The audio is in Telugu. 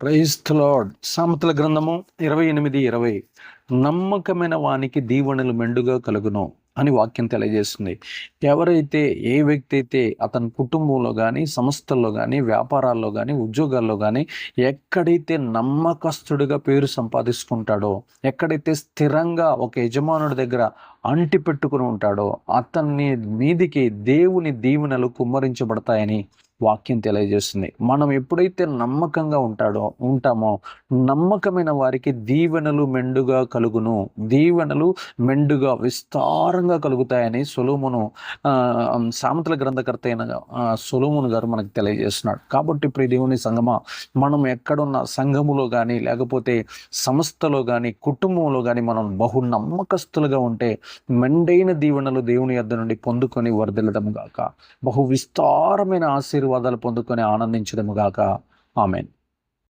క్రైస్తలాడ్ సామెతల గ్రంథము ఇరవై ఎనిమిది ఇరవై. నమ్మకమైన వానికి దీవెనలు మెండుగా కలుగును అని వాక్యం తెలియజేస్తుంది. ఎవరైతే ఏ వ్యక్తి అయితే అతని కుటుంబంలో కానీ సంస్థల్లో కానీ వ్యాపారాల్లో కానీ ఉద్యోగాల్లో కానీ ఎక్కడైతే నమ్మకస్తుడిగా పేరు సంపాదించుకుంటాడో ఎక్కడైతే స్థిరంగా ఒక యజమానుడి దగ్గర అంటి పెట్టుకుని ఉంటాడో అతన్ని మీదికి దేవుని దీవెనలు కుమ్మరించబడతాయని వాక్యం తెలియజేస్తుంది. మనం ఎప్పుడైతే నమ్మకంగా ఉంటాడో ఉంటామో నమ్మకమైన వారికి దీవెనలు మెండుగా కలుగును. దీవెనలు మెండుగా విస్తారంగా కలుగుతాయని సొలోమును ఆ, సామెతల గ్రంథకర్త అయిన సొలోమును గారు మనకు తెలియజేస్తున్నాడు. కాబట్టి ప్రియ దేవుని సంగమా మనం ఎక్కడున్న సంఘములో కానీ లేకపోతే సంస్థలో కానీ కుటుంబంలో కానీ మనం బహు నమ్మకస్తులుగా ఉంటే మెండైన దీవెనలు దేవుని యొద్ద నుండి పొందుకొని వరదలడం గాక. బహు విస్తారమైన ఆశీర్వాదాలు పొందుకొని ఆనందించడముగాక ఆమెన్.